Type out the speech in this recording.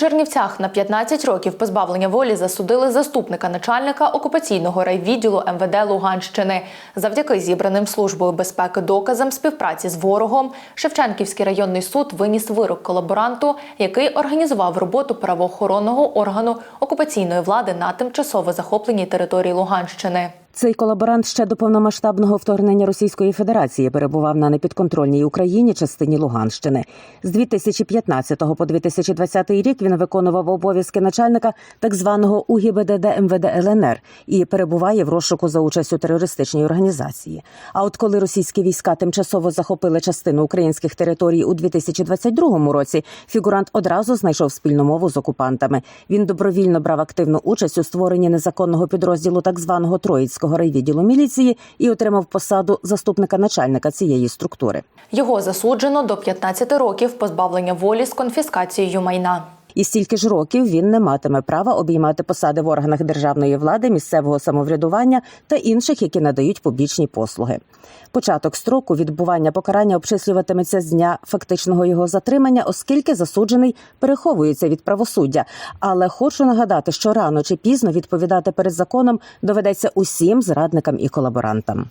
Чернівцях на 15 років позбавлення волі засудили заступника начальника окупаційного райвідділу МВД Луганщини. Завдяки зібраним службою безпеки доказам співпраці з ворогом Шевченківський районний суд виніс вирок колаборанту, який організував роботу правоохоронного органу окупаційної влади на тимчасово захопленій території Луганщини. Цей колаборант ще до повномасштабного вторгнення Російської Федерації перебував на непідконтрольній Україні частині Луганщини. З 2015 по 2020 рік він виконував обов'язки начальника так званого УГІБДД МВД ЛНР і перебуває в розшуку за участь у терористичній організації. А от коли російські війська тимчасово захопили частину українських територій у 2022 році, фігурант одразу знайшов спільну мову з окупантами. Він добровільно брав активну участь у створенні незаконного підрозділу так званого Троїцького райвідділу міліції і отримав посаду заступника начальника цієї структури. Його засуджено до 15 років позбавлення волі з конфіскацією майна. І стільки ж років він не матиме права обіймати посади в органах державної влади, місцевого самоврядування та інших, які надають публічні послуги. Початок строку відбування покарання обчислюватиметься з дня фактичного його затримання, оскільки засуджений переховується від правосуддя. Але хочу нагадати, що рано чи пізно відповідати перед законом доведеться усім зрадникам і колаборантам.